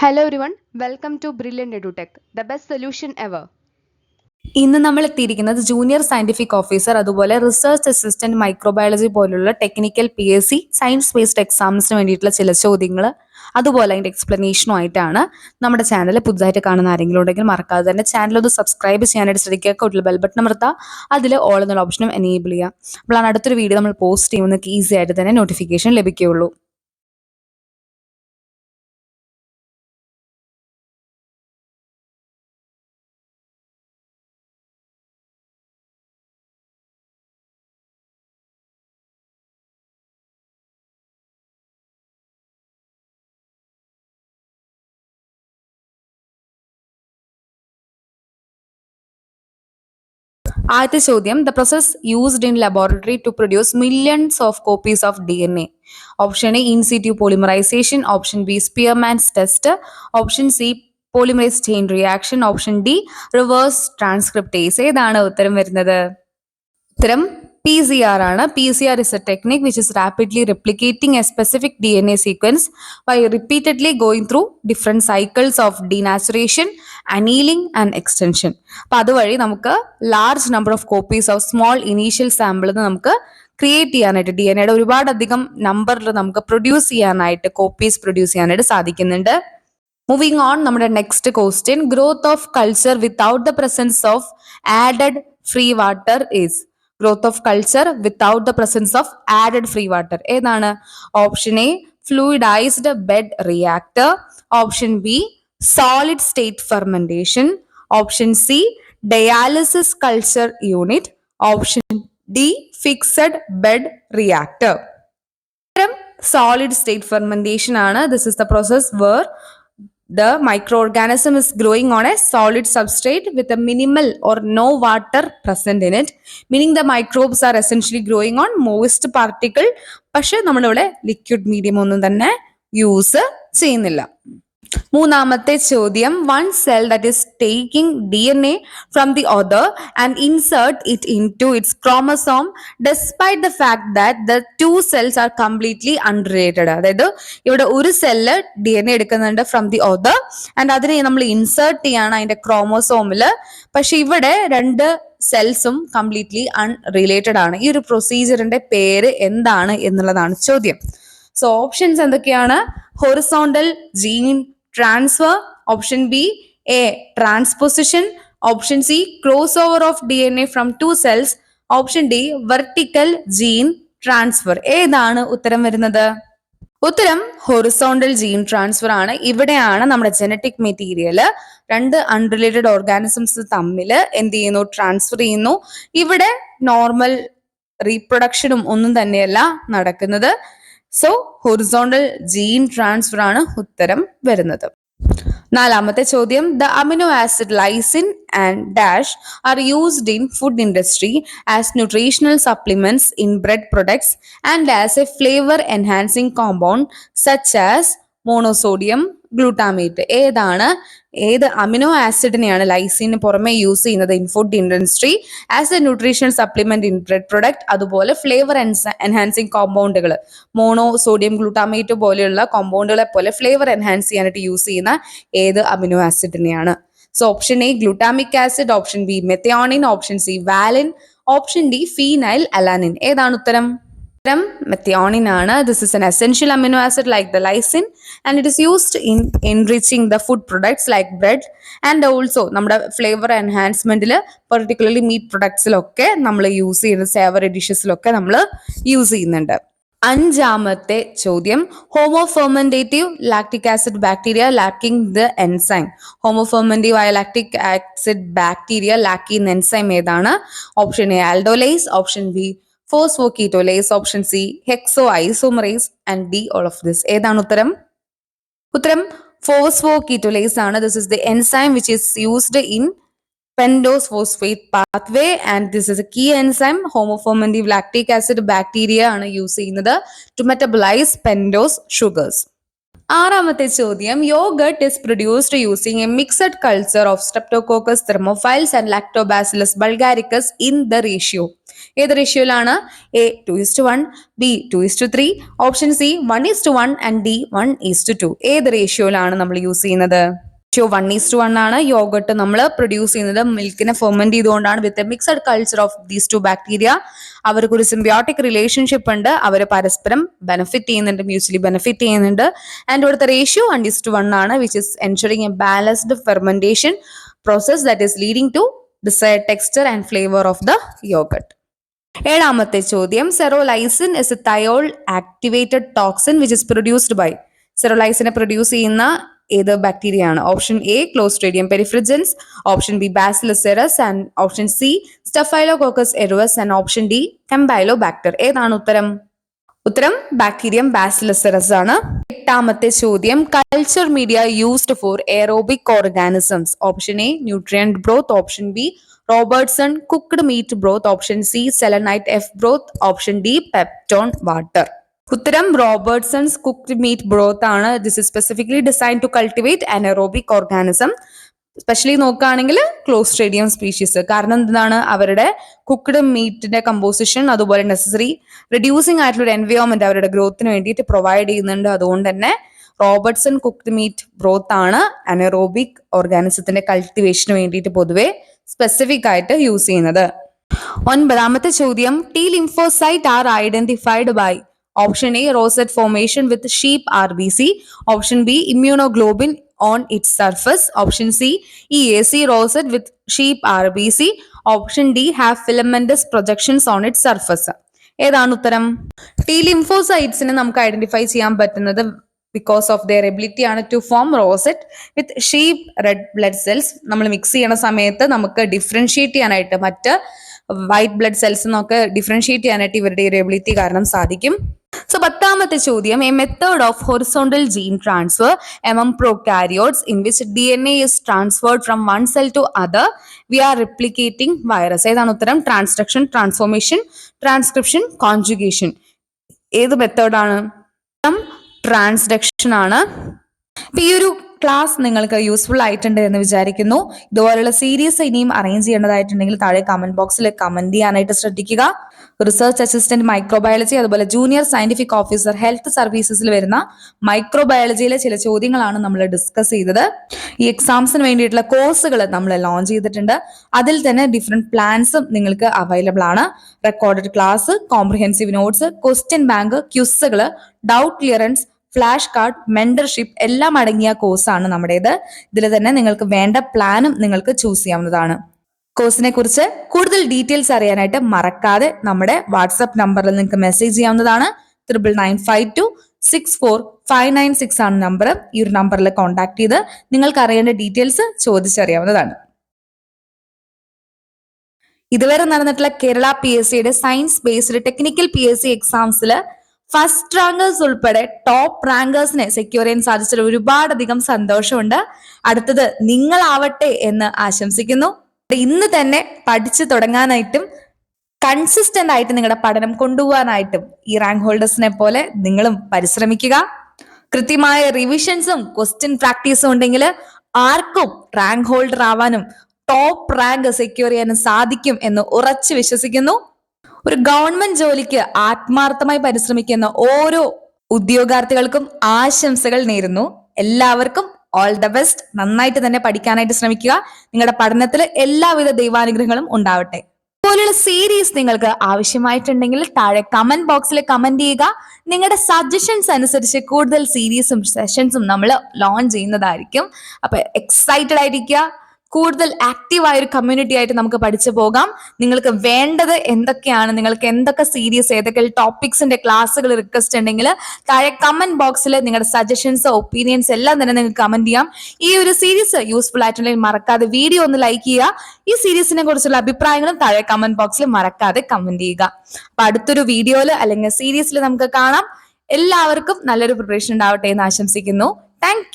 Hello everyone welcome to Brilliant Edutech the best solution ever ഇന്ന് നമ്മൾ എത്തിയിരിക്കുന്നത് junior scientific officer അതുപോലെ research assistant microbiology പോലുള്ള technical P S C science based എക്സാംസിന് വേണ്ടിയിട്ടുള്ള ചില ചോദ്യങ്ങൾ അതുപോലെ അതിന്റെ എക്സ്പ്ലനേഷനും ആയിട്ടാണ് നമ്മുടെ ചാനൽ പുതുതായിട്ട് കാണുന്ന ആരെങ്കിലും ഉണ്ടെങ്കിൽ മറക്കാതെ തന്നെ ചാനൽ ഒന്ന് സബ്സ്ക്രൈബ് ചെയ്യാനായിട്ട് ശ്രദ്ധിക്കുക. കൂടുതൽ ബെൽ ബട്ടൺ നിർത്താം അതിൽ ഓൾ എന്നുള്ള ഓപ്ഷനും എനേബിൾ ചെയ്യുക. അപ്പോഴാണ് അടുത്തൊരു വീഡിയോ നമ്മൾ പോസ്റ്റ് ചെയ്യുമ്പോൾ നിങ്ങൾക്ക് ഈസി ആയിട്ട് തന്നെ നോട്ടിഫിക്കേഷൻ ലഭിക്കുകയുള്ളൂ. ആദ്യത്തെ ചോദ്യം the process used in laboratory to produce millions of copies of D N A option A incentive polymerisation option B Spearman's test option C polymerase chain reaction option D reverse transcriptase ഏതാണ് ഉത്തരം വരുന്നത്? ഉത്തരം P C R ആണ്. P C R is a technique which is rapidly replicating a specific D N A sequence by repeatedly going through different cycles of denaturation, annealing and extension. അപ്പൊ അതുവഴി നമുക്ക് large number of copies of small initial sample നമുക്ക് create ചെയ്യാനായിട്ട് D N എയുടെ ഒരുപാടധികം നമ്പറിൽ നമുക്ക് produce ചെയ്യാനായിട്ട് കോപ്പീസ് പ്രൊഡ്യൂസ് ചെയ്യാനായിട്ട് സാധിക്കുന്നുണ്ട്. മൂവിങ് ഓൺ നമ്മുടെ next question growth of culture without the presence of added free water is growth of culture without the presence of added free water ഏതാണ്? Option A fluidised bed reactor option B solid state fermentation option C dialysis culture unit option D fixed bed reactor solid state fermentation ആണ്. This is the process where the microorganism is growing on a solid substrate with a minimal or no water present in it meaning the microbes are essentially growing on moist particle പക്ഷെ നമ്മളിവിടെ liquid medium ഒന്നും തന്നെ use ചെയ്യുന്നില്ല മൂന്നാമത്തെ ചോദ്യം. One cell that is taking D N A from the other and insert it into its chromosome despite the fact that the two cells are completely unrelated അതായത് ഇവിടെ ഒരു സെല്ല് ഡി എൻ എ എടുക്കുന്നുണ്ട് from the other and അതിനെ നമ്മൾ insert ചെയ്യാണ് അതിന്റെ ക്രോമസോമിൽ പക്ഷെ ഇവിടെ രണ്ട് സെൽസും കംപ്ലീറ്റ്ലി അൺറിലേറ്റഡ് ആണ്. ഈ ഒരു പ്രൊസീജിയറിന്റെ പേര് എന്താണ് എന്നുള്ളതാണ് ചോദ്യം. സോ ഓപ്ഷൻസ് എന്തൊക്കെയാണ്? Horizontal gene transfer option B A transposition option C cross over of D N A from two cells option D vertical gene transfer ഏതാണ് ഉത്തരം വരുന്നത്? ഉത്തരം ഹൊറിസോണ്ടൽ ജീൻ ട്രാൻസ്ഫർ ആണ്. ഇവിടെയാണ് നമ്മുടെ ജനറ്റിക് മെറ്റീരിയൽ രണ്ട് അൺറിലേറ്റഡ് ഓർഗാനിസംസ് തമ്മിൽ എന്ത് ചെയ്യുന്നു? ട്രാൻസ്ഫർ ചെയ്യുന്നു. ഇവിടെ നോർമൽ റീപ്രൊഡക്ഷനും ഒന്നും തന്നെയല്ല നടക്കുന്നത്. സോ ഹൊറിസോണ്ടൽ ജീൻ ട്രാൻസ്ഫർ ആണ് ഉത്തരം വരുന്നത്. നാലാമത്തെ ചോദ്യം the amino acid lysine and dash are used in food industry as nutritional supplements in bread products and as a flavour enhancing compound such as monosodium glutamate. ഏതാണ്? ഏത് amino ആസിഡിനെയാണ് ലൈസിന് പുറമെ യൂസ് ചെയ്യുന്നത്? In food industry as a nutritional supplement in bread product അതുപോലെ flavour enhancing കോമ്പൗണ്ടുകൾ monosodium glutamate പോലെയുള്ള കോമ്പൗണ്ടുകളെ പോലെ ഫ്ലേവർ എൻഹാൻസ് ചെയ്യാനായിട്ട് യൂസ് ചെയ്യുന്ന ഏത് amino ആസിഡിനെയാണ്? So option A glutamic acid option B methionine option C valine option D phenylalanine. ഏതാണ് ഉത്തരം? മെത്തിയോണിൻ ആണ് this is an essential amino acid like the lysine and it is used in enriching the food products like bread and also നമ്മുടെ flavour എൻഹാൻസ്മെന്റിൽ particularly meat പ്രൊഡക്ട്സിലൊക്കെ നമ്മൾ use ചെയ്യുന്ന savoury ഡിഷസിലൊക്കെ നമ്മൾ use ചെയ്യുന്നുണ്ട്. അഞ്ചാമത്തെ ചോദ്യം homofermentative lactic acid bacteria lacking the enzyme homofermentative ആയ lactic acid bacteria lacking enzyme ഏതാണ്? Option A aldolase option B phosphoketolase option C hexose isomerase and D all of this ഏതാണ് ഉത്തരം? ഉത്തരം ഫോസ്ഫോക്കീറ്റോലേസ് ആണ്. This is the enzyme which is used in pentose phosphate pathway and this is a key enzyme homofermentative lactic acid bacteria ആണ് use ചെയ്യുന്നത് to metabolise pentose sugars ആറാമത്തെ ചോദ്യം yoghurt is produced using a mixed culture of streptococcus thermophiles and lactobacillus bulgaricus in the ratio ഏത് റേഷ്യോയിലാണ്? A two is to one B two is to three option C one is to one and D one is to ഏത് റേഷ്യോയിലാണ് നമ്മൾ use ചെയ്യുന്നത്? Ratio one is to one ആണ്. Yoghurt നമ്മൾ produce ചെയ്യുന്നത് മിൽക്കിനെ ferment ചെയ്തുകൊണ്ടാണ് with a mixed culture of these two bacteria അവർക്ക് ഒരു സിംബിയോട്ടിക് റിലേഷൻഷിപ്പ് ഉണ്ട്. അവർ പരസ്പരം ബെനിഫിറ്റ് ചെയ്യുന്നുണ്ട് മ്യൂച്വലി ബെനിഫിറ്റ് ചെയ്യുന്നുണ്ട്. ആൻഡ് ഇവിടുത്തെ ratio one is to one ആണ് which is ensuring a balanced fermentation process that is leading to desired texture and flavour of the yogurt ഏഴാമത്തെ ചോദ്യം cereolysin is a thiol activated toxin which is produced by സെറോലൈസിനെ produce ചെയ്യുന്ന ഏത് bacteria ആണ്? Option A clostridium perfringens option B bacillus cereus and option C staphylococcus aureus and option D campylobacter ഏതാണ് ഉത്തരം? ഉത്തരം bacterium ബാസിലസെറസ് ആണ്. എട്ടാമത്തെ ചോദ്യം culture media used for aerobic organisms option A nutrient broth option B Robertson cooked meat broth option C selenite F broth option D peptone water. ഉത്തരം Robertson's cooked meat broth ആണ്. This is specifically design to cultivate anaerobic organism specially നോക്കുകയാണെങ്കിൽ clostridium species കാരണം എന്താണ്? അവരുടെ cooked മീറ്റിന്റെ composition അതുപോലെ necessary reducing ആയിട്ടുള്ള ഒരു എൻവയോൺമെന്റ് അവരുടെ ഗ്രോത്തിന് വേണ്ടിയിട്ട് പ്രൊവൈഡ് ചെയ്യുന്നുണ്ട്. അതുകൊണ്ട് തന്നെ റോബർട്ട്സൺ കുക്ക് മീറ്റ് ബ്രോത്ത് ആണ് അനറോബിക് ഓർഗാനിസത്തിന്റെ കൾട്ടിവേഷന് വേണ്ടിയിട്ട് പൊതുവെ സ്പെസിഫിക് ആയിട്ട് യൂസ് ചെയ്യുന്നത്. ഒൻപതാമത്തെ ചോദ്യം T lymphocyte are identified by option A rosette formation with sheep R B C option B immunoglobulin on its surface option C E A C rosette with sheep R B C option D have filamentous projections on its surface ഏതാണ് ഉത്തരം? T ലിംഫോസൈറ്റ്സിനെ നമുക്ക് identify ചെയ്യാൻ പറ്റുന്നത് because of their ability ആണ് to form rosette with sheep red blood cells നമ്മൾ mix ചെയ്യണ സമയത്ത് നമുക്ക് ഡിഫറൻഷിയേറ്റ് ചെയ്യാനായിട്ട് മറ്റ് വൈറ്റ് ബ്ലഡ് സെൽസ് എന്നൊക്കെ ഡിഫറൻഷിയേറ്റ് ചെയ്യാനായിട്ട് ഇവരുടെ ഒരു എബിലിറ്റി കാരണം സാധിക്കും. സോ പത്താമത്തെ ചോദ്യം a method of horizontal gene transfer among prokaryotes in which D N A is transferred from one cell to other via replicating virus ഏതാണ് ഉത്തരം? ട്രാൻസ്ട്രക്ഷൻ ട്രാൻസ്ഫോർമേഷൻ ട്രാൻസ്ക്രിപ്ഷൻ കോൺജുഗേഷൻ ഏത് മെത്തേഡാണ് ട്രാൻസ്ഡക്ഷൻ ആണ്. ഈ ഒരു ക്ലാസ് നിങ്ങൾക്ക് യൂസ്ഫുൾ ആയിട്ടുണ്ട് എന്ന് വിചാരിക്കുന്നു. ഇതുപോലുള്ള സീരീസ് ഇനിയും അറേഞ്ച് ചെയ്യേണ്ടതായിട്ടുണ്ടെങ്കിൽ താഴെ കമന്റ് ബോക്സിൽ കമന്റ് ചെയ്യാനായിട്ട് ശ്രദ്ധിക്കുക. റിസർച്ച് അസിസ്റ്റന്റ് മൈക്രോബയോളജി അതുപോലെ ജൂനിയർ സയന്റിഫിക് ഓഫീസർ ഹെൽത്ത് സർവീസസിൽ വരുന്ന മൈക്രോബയോളജിയിലെ ചില ചോദ്യങ്ങളാണ് നമ്മൾ ഡിസ്കസ് ചെയ്തത്. ഈ എക്സാംസിന് വേണ്ടിയിട്ടുള്ള കോഴ്സുകൾ നമ്മൾ ലോഞ്ച് ചെയ്തിട്ടുണ്ട്. അതിൽ തന്നെ ഡിഫറെന്റ് പ്ലാൻസും നിങ്ങൾക്ക് അവൈലബിൾ ആണ്. Recorded class comprehensive notes question bank ക്യുസുകൾ doubt clearance flash card mentorship എല്ലാം അടങ്ങിയ കോഴ്സാണ് നമ്മുടേത്. ഇതിൽ തന്നെ നിങ്ങൾക്ക് വേണ്ട പ്ലാനും നിങ്ങൾക്ക് ചൂസ് ചെയ്യാവുന്നതാണ്. കോഴ്സിനെ കുറിച്ച് കൂടുതൽ ഡീറ്റെയിൽസ് അറിയാനായിട്ട് മറക്കാതെ നമ്മുടെ വാട്സപ്പ് നമ്പറിൽ നിങ്ങൾക്ക് മെസ്സേജ് ചെയ്യാവുന്നതാണ്. Triple nine five two six four five nine six ആണ് നമ്പർ ഈ ഒരു നമ്പറിൽ കോൺടാക്ട് ചെയ്ത് നിങ്ങൾക്ക് അറിയേണ്ട ഡീറ്റെയിൽസ് ചോദിച്ചറിയാവുന്നതാണ്. ഇതുവരെ നടന്നിട്ടുള്ള കേരള പി എസ് സിയുടെ science based technical P S C എക്സാംസിൽ first rankers ഉൾപ്പെടെ ടോപ്പ് റാങ്കേഴ്സിനെ സെക്യൂർ ചെയ്യാൻ സാധിച്ചതിൽ ഒരുപാടധികം സന്തോഷമുണ്ട്. അടുത്തത് നിങ്ങളാവട്ടെ എന്ന് ആശംസിക്കുന്നു. ഇന്ന് തന്നെ പഠിച്ചു തുടങ്ങാനായിട്ടും കൺസിസ്റ്റന്റ് ആയിട്ട് നിങ്ങളുടെ പഠനം കൊണ്ടുപോകാനായിട്ടും ഈ റാങ്ക് ഹോൾഡേഴ്സിനെ പോലെ നിങ്ങളും പരിശ്രമിക്കുക. കൃത്യമായ റിവിഷൻസും ക്വസ്റ്റ്യൻ പ്രാക്ടീസും ഉണ്ടെങ്കിൽ ആർക്കും റാങ്ക് ഹോൾഡർ ആവാനും ടോപ്പ് റാങ്ക് സെക്യൂർ ചെയ്യാനും സാധിക്കും എന്ന് ഉറച്ചു വിശ്വസിക്കുന്നു. ഒരു ഗവൺമെന്റ് ജോലിക്ക് ആത്മാർത്ഥമായി പരിശ്രമിക്കുന്ന ഓരോ ഉദ്യോഗാർത്ഥികൾക്കും ആശംസകൾ നേരുന്നു. എല്ലാവർക്കും ഓൾ ദ ബെസ്റ്റ് നന്നായിട്ട് തന്നെ പഠിക്കാനായിട്ട് ശ്രമിക്കുക. നിങ്ങളുടെ പഠനത്തിൽ എല്ലാവിധ ദൈവാനുഗ്രഹങ്ങളും ഉണ്ടാവട്ടെ. ഇതുപോലുള്ള സീരീസ് നിങ്ങൾക്ക് ആവശ്യമായിട്ടുണ്ടെങ്കിൽ താഴെ കമന്റ് ബോക്സിൽ കമന്റ് ചെയ്യുക. നിങ്ങളുടെ സജഷൻസ് അനുസരിച്ച് കൂടുതൽ സീരീസും സെഷൻസും നമ്മൾ ലോഞ്ച് ചെയ്യുന്നതായിരിക്കും. അപ്പൊ എക്സൈറ്റഡ് ആയിരിക്കുക കൂടുതൽ ആക്റ്റീവായ ഒരു കമ്മ്യൂണിറ്റി ആയിട്ട് നമുക്ക് പഠിച്ചു പോകാം. നിങ്ങൾക്ക് വേണ്ടത് എന്തൊക്കെയാണ്? നിങ്ങൾക്ക് എന്തൊക്കെ സീരീസ് ഏതൊക്കെ ടോപ്പിക്സിന്റെ ക്ലാസ്സുകൾ റിക്വസ്റ്റ് ഉണ്ടെങ്കിൽ താഴെ കമന്റ് ബോക്സിൽ നിങ്ങളുടെ സജഷൻസ് ഒപ്പീനിയൻസ് എല്ലാം തന്നെ നിങ്ങൾക്ക് കമന്റ് ചെയ്യാം. ഈ ഒരു സീരീസ് യൂസ്ഫുൾ ആയിട്ടുണ്ടെങ്കിൽ മറക്കാതെ വീഡിയോ ഒന്ന് ലൈക്ക് ചെയ്യുക. ഈ സീരീസിനെ കുറിച്ചുള്ള അഭിപ്രായങ്ങളും താഴെ കമന്റ് ബോക്സിൽ മറക്കാതെ കമന്റ് ചെയ്യുക. അപ്പൊ അടുത്തൊരു വീഡിയോയിൽ അല്ലെങ്കിൽ സീരീസിൽ നമുക്ക് കാണാം. എല്ലാവർക്കും നല്ലൊരു പ്രിപ്പറേഷൻ ഉണ്ടാവട്ടെ എന്ന് ആശംസിക്കുന്നു. താങ്ക്